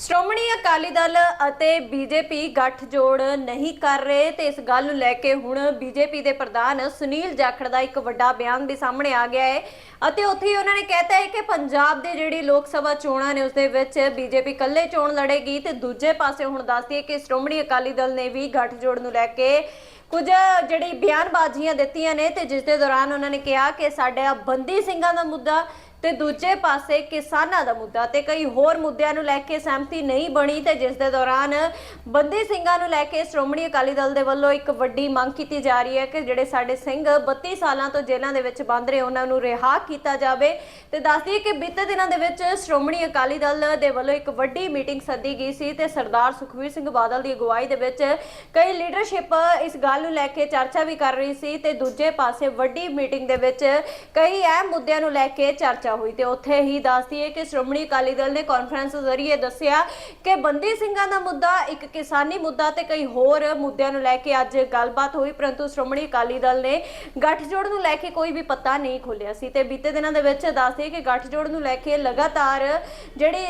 ਸ਼੍ਰੋਮਣੀ ਅਕਾਲੀ ਦਲ ਅਤੇ ਬੀਜੇਪੀ ਗੱਠਜੋੜ ਨਹੀਂ ਕਰ ਰਹੇ ਤੇ ਇਸ ਗੱਲ ਨੂੰ ਲੈ ਕੇ ਹੁਣ ਬੀਜੇਪੀ ਦੇ ਪ੍ਰਧਾਨ ਸੁਨੀਲ ਜਾਖੜ ਦਾ ਇੱਕ ਵੱਡਾ ਬਿਆਨ ਵੀ ਸਾਹਮਣੇ ਆ ਗਿਆ ਹੈ। ਅਤੇ ਉੱਥੇ ਹੀ ਉਹਨਾਂ ਨੇ ਕਹਿਤਾ ਹੈ ਕਿ ਪੰਜਾਬ ਦੇ ਜਿਹੜੀ ਲੋਕ ਸਭਾ ਚੋਣਾਂ ਨੇ, ਉਸ ਦੇ ਵਿੱਚ ਬੀਜੇਪੀ ਇਕੱਲੇ ਚੋਣ ਲੜੇਗੀ ਤੇ ਦੂਜੇ ਪਾਸੇ ਹੁਣ ਦੱਸਦੀ ਹੈ ਕਿ ਸ਼੍ਰੋਮਣੀ ਅਕਾਲੀ ਦਲ ਨੇ ਵੀ ਗੱਠਜੋੜ ਨੂੰ ਲੈ ਕੇ ਕੁਝ ਜਿਹੜੀ ਬਿਆਨਬਾਜ਼ੀਆਂ ਦਿੱਤੀਆਂ ਨੇ ਤੇ ਜਿਸ ਦੇ ਦੌਰਾਨ ਉਹਨਾਂ ਨੇ ਕਿਹਾ ਕਿ ਸਾਡਾ ਬੰਦੀ ਸਿੰਘਾਂ ਦਾ ਮੁੱਦਾ ਤੇ ਦੂਜੇ ਪਾਸੇ ਕਿਸਾਨਾਂ ਦਾ ਮੁੱਦਾ ਤੇ ਕਈ ਹੋਰ ਮੁੱਦਿਆਂ ਨੂੰ ਲੈ ਕੇ ਸਹਿਮਤੀ ਨਹੀਂ ਬਣੀ ਤੇ ਜਿਸ ਦੇ ਦੌਰਾਨ ਬੰਦੀ ਸਿੰਘਾਂ ਨੂੰ ਲੈ ਕੇ ਸ਼੍ਰੋਮਣੀ ਅਕਾਲੀ ਦਲ ਦੇ ਵੱਲੋਂ ਇੱਕ ਵੱਡੀ ਮੰਗ ਕੀਤੀ ਜਾ ਰਹੀ ਹੈ ਕਿ ਜਿਹੜੇ ਸਾਡੇ ਸਿੰਘ 32 ਸਾਲਾਂ ਤੋਂ ਜੇਲ੍ਹਾਂ ਦੇ ਵਿੱਚ ਬੰਦ ਰਹੇ, ਉਹਨਾਂ ਨੂੰ ਰਿਹਾ ਕੀਤਾ ਜਾਵੇ। ਤੇ ਦੱਸਦੀ ਕਿ ਬੀਤੇ ਦਿਨਾਂ ਦੇ ਵਿੱਚ ਸ਼੍ਰੋਮਣੀ ਅਕਾਲੀ ਦਲ ਦੇ ਵੱਲੋਂ ਇੱਕ ਵੱਡੀ ਮੀਟਿੰਗ ਸੱਦੀ ਗਈ ਸੀ ਤੇ ਸਰਦਾਰ ਸੁਖਵੀਰ ਸਿੰਘ ਬਾਦਲ ਦੀ ਅਗਵਾਈ ਦੇ ਵਿੱਚ ਕਈ ਲੀਡਰਸ਼ਿਪ ਇਸ ਗੱਲ ਨੂੰ ਲੈ ਕੇ ਚਰਚਾ ਵੀ ਕਰ ਰਹੀ ਸੀ ਤੇ ਦੂਜੇ ਪਾਸੇ ਵੱਡੀ ਮੀਟਿੰਗ ਦੇ ਵਿੱਚ ਕਈ ਅਹਿਮ ਮੁੱਦਿਆਂ ਨੂੰ ਲੈ ਕੇ ਚਰਚਾ ਹੋਈ ਤੇ ਉੱਥੇ ਹੀ ਦੱਸਦੀ ਹੈ ਕਿ ਸ਼੍ਰੋਮਣੀ ਅਕਾਲੀ ਦਲ ਨੇ ਕਾਨਫਰੰਸ ਜ਼ਰੀਏ ਦੱਸਿਆ ਕਿ ਬੰਦੀ ਸਿੰਘਾਂ ਦਾ ਮੁੱਦਾ, ਇੱਕ ਕਿਸਾਨੀ ਮੁੱਦਾ ਤੇ ਕਈ ਹੋਰ ਮੁੱਦਿਆਂ ਨੂੰ ਲੈ ਕੇ ਅੱਜ ਗੱਲਬਾਤ ਹੋਈ, ਪਰੰਤੂ ਸ਼੍ਰੋਮਣੀ ਅਕਾਲੀ ਦਲ ਨੇ ਗੱਠਜੋੜ ਨੂੰ ਲੈ ਕੇ ਕੋਈ ਵੀ ਪੱਤਾ ਨਹੀਂ ਖੋਲਿਆ ਸੀ ਤੇ ਬੀਤੇ ਦਿਨਾਂ ਦੇ ਵਿੱਚ ਦੱਸਦੀ ਕਿ ਗੱਠਜੋੜ ਨੂੰ ਲੈ ਕੇ ਲਗਾਤਾਰ ਜਿਹੜੀ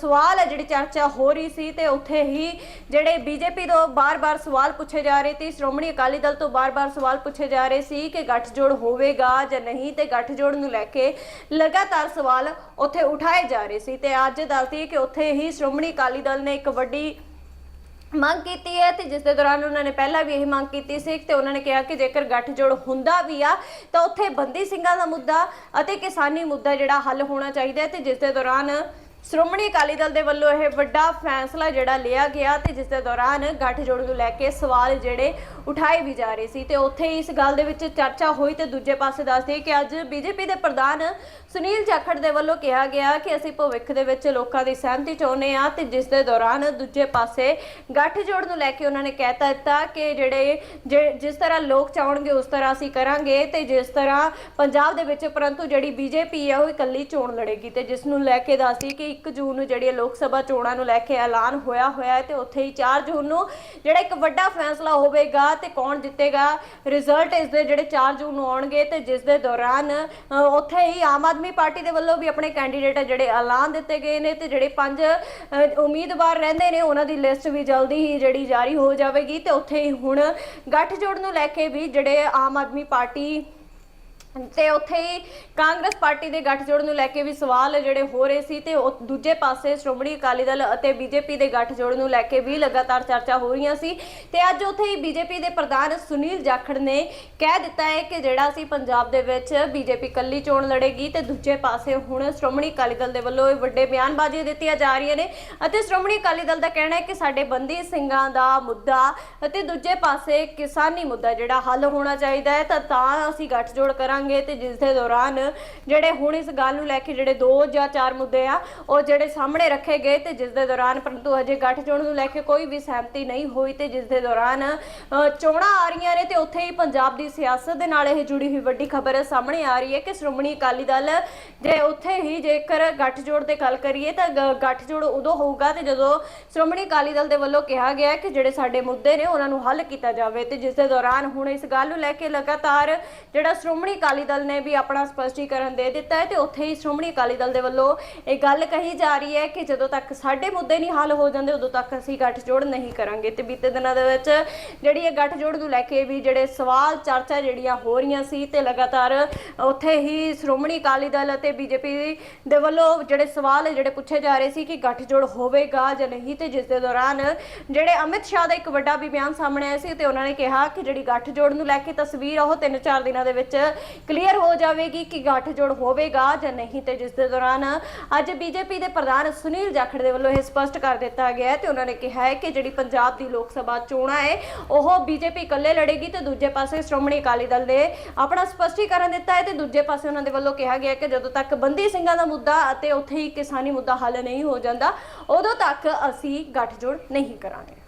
ਸਵਾਲ ਹੈ, ਜਿਹੜੀ ਚਰਚਾ ਹੋ ਰਹੀ ਸੀ ਤੇ ਉੱਥੇ ਹੀ ਜਿਹੜੇ ਬੀਜੇਪੀ ਤੋਂ ਬਾਰ-ਬਾਰ ਸਵਾਲ ਪੁੱਛੇ ਜਾ ਰਹੇ ਸੀ, ਸ਼੍ਰੋਮਣੀ ਅਕਾਲੀ ਦਲ ਤੋਂ ਬਾਰ-ਬਾਰ ਸਵਾਲ ਪੁੱਛੇ ਜਾ ਰਹੇ ਸੀ ਕਿ ਗੱਠਜੋੜ ਹੋਵੇਗਾ ਜਾਂ ਨਹੀਂ ਤੇ ਗੱਠਜੋੜ ਨੂੰ ਲੈ ਕੇ ਲਗਾਤਾਰ ਸਵਾਲ ਉੱਥੇ ਉਠਾਏ ਜਾ ਰਹੇ ਸੀ ਤੇ ਅੱਜ ਦੱਸਦੀ ਕਿ ਉੱਥੇ ਹੀ ਸ਼੍ਰੋਮਣੀ ਅਕਾਲੀ ਦਲ ਨੇ ਇੱਕ ਵੱਡੀ ਮੰਗ ਕੀਤੀ ਹੈ ਤੇ ਜਿਸ ਦੇ ਦੌਰਾਨ ਉਹਨਾਂ ਨੇ ਪਹਿਲਾਂ ਵੀ ਇਹ ਮੰਗ ਕੀਤੀ ਸੀ ਤੇ ਉਹਨਾਂ ਨੇ ਕਿਹਾ ਕਿ ਜੇਕਰ ਗੱਠਜੋੜ ਹੁੰਦਾ ਵੀ ਆ, ਤਾਂ ਉੱਥੇ ਬੰਦੀ ਸਿੰਘਾਂ ਦਾ ਮੁੱਦਾ ਅਤੇ ਕਿਸਾਨੀ ਮੁੱਦਾ ਜਿਹੜਾ ਹੱਲ ਹੋਣਾ ਚਾਹੀਦਾ ਹੈ ਤੇ ਜਿਸ ਦੇ ਦੌਰਾਨ ਸ਼੍ਰੋਮਣੀ ਅਕਾਲੀ ਦਲ ਦੇ ਵੱਲੋਂ ਇਹ ਵੱਡਾ ਫੈਸਲਾ ਜਿਹੜਾ ਲਿਆ ਗਿਆ ਤੇ ਜਿਸ ਦੇ ਦੌਰਾਨ ਗੱਠਜੋੜ ਨੂੰ ਲੈ ਕੇ ਸਵਾਲ ਜਿਹੜੇ ਉਠਾਏ ਵੀ ਜਾ ਰਹੇ ਸੀ ਤੇ ਉੱਥੇ ਇਸ ਗੱਲ ਦੇ ਵਿੱਚ ਚਰਚਾ ਹੋਈ ਤੇ ਦੂਜੇ ਪਾਸੇ ਦੱਸਦੇ ਕਿ ਅੱਜ ਬੀਜੇਪੀ ਦੇ ਪ੍ਰਧਾਨ ਸੁਨੀਲ ਜਾਖੜ ਦੇ ਵੱਲੋਂ ਕਿਹਾ ਗਿਆ ਕਿ ਅਸੀਂ ਭਵਿੱਖ ਦੇ ਵਿੱਚ ਲੋਕਾਂ ਦੀ ਸਹਿਮਤੀ ਚਾਹੁੰਦੇ ਆ ਤੇ ਜਿਸ ਦੇ ਦੌਰਾਨ ਦੂਜੇ ਪਾਸੇ ਗੱਠਜੋੜ ਨੂੰ ਲੈ ਕੇ ਉਹਨਾਂ ਨੇ ਕਹਿਤਾ ਦਿੱਤਾ ਕਿ ਜਿਹੜੇ ਜੇ- ਜਿਸ ਤਰ੍ਹਾਂ ਲੋਕ ਚਾਹਣਗੇ ਉਸ ਤਰ੍ਹਾਂ ਅਸੀਂ ਕਰਾਂਗੇ ਤੇ ਜਿਸ ਤਰ੍ਹਾਂ ਪੰਜਾਬ ਦੇ ਵਿੱਚ ਪਰੰਤੂ ਜਿਹੜੀ ਬੀਜੇਪੀ ਹੈ ਉਹ ਇਕੱਲੀ ਚੋਣ ਲੜੇਗੀ ਤੇ ਜਿਸ ਨੂੰ ਲੈ ਕੇ ਦੱਸਦੀ ਕਿ 1 ਜੂਨ ਨੂੰ ਜਿਹੜੀਆਂ ਲੋਕ ਸਭਾ ਚੋਣਾਂ ਨੂੰ ਲੈ ਕੇ ਐਲਾਨ ਹੋਇਆ ਹੋਇਆ ਹੈ ਤੇ ਉੱਥੇ ਹੀ 4 ਜੂਨ ਨੂੰ ਜਿਹੜਾ ਇੱਕ ਵੱਡਾ ਫੈਸਲਾ ਹੋਵੇਗਾ ਤੇ ਕੌਣ ਜਿੱਤੇਗਾ? ਰਿਜ਼ਲਟ ਇਸ ਦੇ ਜਿਹੜੇ 4 ਜੂਨ ਨੂੰ ਆਉਣਗੇ ਤੇ ਜਿਸ ਦੇ ਦੌਰਾਨ ਉੱਥੇ ਹੀ ਆਮ ਆਦਮੀ ਪਾਰਟੀ ਦੇ ਵੱਲੋਂ ਵੀ ਆਪਣੇ ਕੈਂਡੀਡੇਟ ਜਿਹੜੇ ਐਲਾਨ ਦਿੱਤੇ ਗਏ ਨੇ ਤੇ ਜਿਹੜੇ ਪੰਜ ਉਮੀਦਵਾਰ ਰਹਿੰਦੇ ਨੇ, ਉਹਨਾਂ ਦੀ ਲਿਸਟ ਵੀ ਜਲਦੀ ਹੀ ਜਿਹੜੀ ਜਾਰੀ ਹੋ ਜਾਵੇਗੀ ਤੇ ਉੱਥੇ ਹੀ ਹੁਣ ਗੱਠਜੋੜ ਨੂੰ ਲੈ ਕੇ ਵੀ ਜਿਹੜੇ ਆਮ ਆਦਮੀ ਪਾਰਟੀ ਤੇ ਉੱਥੇ ਹੀ ਕਾਂਗਰਸ ਪਾਰਟੀ ਦੇ ਗੱਠਜੋੜ ਨੂੰ ਲੈ ਕੇ ਵੀ ਸਵਾਲ ਜਿਹੜੇ ਹੋ ਰਹੇ ਸੀ ਤੇ ਉਹ ਦੂਜੇ ਪਾਸੇ ਸ਼੍ਰੋਮਣੀ ਅਕਾਲੀ ਦਲ ਅਤੇ ਬੀਜੇਪੀ ਦੇ ਗੱਠਜੋੜ ਨੂੰ ਲੈ ਕੇ ਵੀ ਲਗਾਤਾਰ ਚਰਚਾ ਹੋ ਰਹੀਆਂ ਸੀ। ਤੇ ਅੱਜ ਉੱਥੇ ਹੀ ਬੀਜੇਪੀ ਦੇ ਪ੍ਰਧਾਨ ਸੁਨੀਲ ਜਾਖੜ ਨੇ ਕਹਿ ਦਿੱਤਾ ਹੈ ਕਿ ਜਿਹੜਾ ਸੀ ਪੰਜਾਬ ਦੇ ਵਿੱਚ ਬੀਜੇਪੀ ਕੱਲੀ ਚੋਣ ਲੜੇਗੀ ਤੇ ਦੂਜੇ ਪਾਸੇ ਹੁਣ ਸ਼੍ਰੋਮਣੀ ਅਕਾਲੀ ਦਲ ਦੇ ਵੱਲੋਂ ਇਹ ਵੱਡੇ ਬਿਆਨਬਾਜ਼ੀਆਂ ਦਿੱਤੀਆਂ ਜਾ ਰਹੀਆਂ ਨੇ ਅਤੇ ਸ਼੍ਰੋਮਣੀ ਅਕਾਲੀ ਦਲ ਦਾ ਕਹਿਣਾ ਹੈ ਕਿ ਸਾਡੇ ਬੰਦੀ ਸਿੰਘਾਂ ਦਾ ਮੁੱਦਾ ਅਤੇ ਦੂਜੇ ਪਾਸੇ ਕਿਸਾਨੀ ਮੁੱਦਾ ਜਿਹੜਾ ਹੱਲ ਹੋਣਾ ਚਾਹੀਦਾ ਹੈ ਤਾਂ ਤਾਂ ਅਸੀਂ ਗੱਠਜੋੜ ਕਰਾਂਗੇ। ਤੇ ਜਿਸ ਦੇ ਦੌਰਾਨ ਜਿਹੜੇ ਹੁਣ ਇਸ ਗੱਲ ਨੂੰ ਲੈ ਕੇ ਜਿਹੜੇ ਦੋ ਜਾਂ ਚਾਰ ਮੁੱਦੇ ਆ, ਉਹ ਜਿਹੜੇ ਸਾਹਮਣੇ ਰੱਖੇ ਗਏ ਤੇ ਜਿਸ ਦੇ ਦੌਰਾਨ ਪਰੰਤੂ ਹਜੇ ਗੱਠਜੋੜ ਨੂੰ ਲੈ ਕੇ ਕੋਈ ਵੀ ਸਹਿਮਤੀ ਨਹੀਂ ਹੋਈ ਤੇ ਜਿਸ ਦੇ ਦੌਰਾਨ ਚੋਣਾਂ ਆ ਰਹੀਆਂ ਨੇ ਤੇ ਉੱਥੇ ਹੀ ਪੰਜਾਬ ਦੀ ਸਿਆਸਤ ਦੇ ਨਾਲ ਇਹ ਜੁੜੀ ਹੋਈ ਵੱਡੀ ਖਬਰ ਸਾਹਮਣੇ ਆ ਰਹੀ ਹੈ ਕਿ ਸ਼੍ਰੋਮਣੀ ਅਕਾਲੀ ਦਲ ਜੇ ਉੱਥੇ ਹੀ ਜੇਕਰ ਗੱਠਜੋੜ ਤੇ ਗੱਲ ਕਰੀਏ ਤਾਂ ਗ- ਗੱਠਜੋੜ ਉਦੋਂ ਹੋਊਗਾ ਤੇ ਜਦੋਂ ਸ਼੍ਰੋਮਣੀ ਅਕਾਲੀ ਦਲ ਦੇ ਵੱਲੋਂ ਕਿਹਾ ਗਿਆ ਕਿ ਜਿਹੜੇ ਸਾਡੇ ਮੁੱਦੇ ਨੇ ਉਹਨਾਂ ਨੂੰ ਹੱਲ ਕੀਤਾ ਜਾਵੇ ਤੇ ਜਿਸ ਦੇ ਦੌਰਾਨ ਹੁਣ ਇਸ ਗੱਲ ਨੂੰ ਲੈ ਕੇ ਲਗਾਤਾਰ ਜਿਹੜਾ ਸ਼੍ਰੋਮਣੀ ਅਕਾਲੀ ਦਲ ਨੇ ਵੀ ਆਪਣਾ ਸਪਸ਼ਟੀਕਰਨ ਦੇ ਦਿੱਤਾ ਹੈ ਤੇ ਉੱਥੇ ਹੀ ਸ਼੍ਰੋਮਣੀ ਅਕਾਲੀ ਦਲ ਦੇ ਵੱਲੋਂ ਇਹ ਗੱਲ ਕਹੀ ਜਾ ਰਹੀ ਹੈ ਕਿ ਜਦੋਂ ਤੱਕ ਸਾਡੇ ਮੁੱਦੇ ਨਹੀਂ ਹੱਲ ਹੋ ਜਾਂਦੇ, ਉਦੋਂ ਤੱਕ ਅਸੀਂ ਗੱਠਜੋੜ ਨਹੀਂ ਕਰਾਂਗੇ। ਤੇ ਬੀਤੇ ਦਿਨਾਂ ਦੇ ਵਿੱਚ ਜਿਹੜੀ ਇਹ ਗੱਠਜੋੜ ਨੂੰ ਲੈ ਕੇ ਵੀ ਜਿਹੜੇ ਸਵਾਲ, ਚਰਚਾ ਜਿਹੜੀਆਂ ਹੋ ਰਹੀਆਂ ਸੀ ਤੇ ਲਗਾਤਾਰ ਉੱਥੇ ਹੀ ਸ਼੍ਰੋਮਣੀ ਅਕਾਲੀ ਦਲ ਅਤੇ ਬੀਜੇਪੀ ਦੇ ਵੱਲੋਂ ਜਿਹੜੇ ਸਵਾਲ ਜਿਹੜੇ ਪੁੱਛੇ ਜਾ ਰਹੇ ਸੀ ਕਿ ਗੱਠਜੋੜ ਹੋਵੇਗਾ ਜਾਂ ਨਹੀਂ ਤੇ ਜਿਸ ਦੇ ਦੌਰਾਨ ਜਿਹੜੇ ਅਮਿਤ ਸ਼ਾਹ ਦਾ ਇੱਕ ਵੱਡਾ ਵੀ ਬਿਆਨ ਸਾਹਮਣੇ ਆਇਆ ਸੀ ਤੇ ਉਹਨਾਂ ਨੇ ਕਿਹਾ ਕਿ ਜਿਹੜੀ ਗੱਠਜੋੜ ਨੂੰ ਲੈ ਕੇ ਤਸਵੀਰ ਆ, ਉਹ 3-4 ਦਿਨਾਂ ਦੇ ਵਿੱਚ ਕਲੀਅਰ ਹੋ ਜਾਵੇਗੀ ਕਿ ਗੱਠਜੋੜ ਹੋਵੇਗਾ ਜਾਂ ਨਹੀਂ ਤੇ ਜਿਸ ਦੇ ਦੌਰਾਨ ਅੱਜ ਬੀਜੇਪੀ ਦੇ ਪ੍ਰਧਾਨ ਸੁਨੀਲ ਜਾਖੜ ਦੇ ਵੱਲੋਂ ਇਹ ਸਪਸ਼ਟ ਕਰ ਦਿੱਤਾ ਗਿਆ ਹੈ ਤੇ ਉਹਨਾਂ ਨੇ ਕਿਹਾ ਹੈ ਕਿ ਜਿਹੜੀ ਪੰਜਾਬ ਦੀ ਲੋਕ ਸਭਾ ਚੋਣਾਂ ਹੈ, ਉਹ ਬੀਜੇਪੀ ਇਕੱਲੇ ਲੜੇਗੀ ਤੇ ਦੂਜੇ ਪਾਸੇ ਸ਼੍ਰੋਮਣੀ ਅਕਾਲੀ ਦਲ ਨੇ ਆਪਣਾ ਸਪਸ਼ਟੀਕਰਨ ਦਿੱਤਾ ਹੈ ਤੇ ਦੂਜੇ ਪਾਸੇ ਉਹਨਾਂ ਦੇ ਵੱਲੋਂ ਕਿਹਾ ਗਿਆ ਕਿ ਜਦੋਂ ਤੱਕ ਬੰਦੀ ਸਿੰਘਾਂ ਦਾ ਮੁੱਦਾ ਅਤੇ ਉੱਥੇ ਹੀ ਕਿਸਾਨੀ ਮੁੱਦਾ ਹੱਲ ਨਹੀਂ ਹੋ ਜਾਂਦਾ, ਉਦੋਂ ਤੱਕ ਅਸੀਂ ਗੱਠਜੋੜ ਨਹੀਂ ਕਰਾਂਗੇ।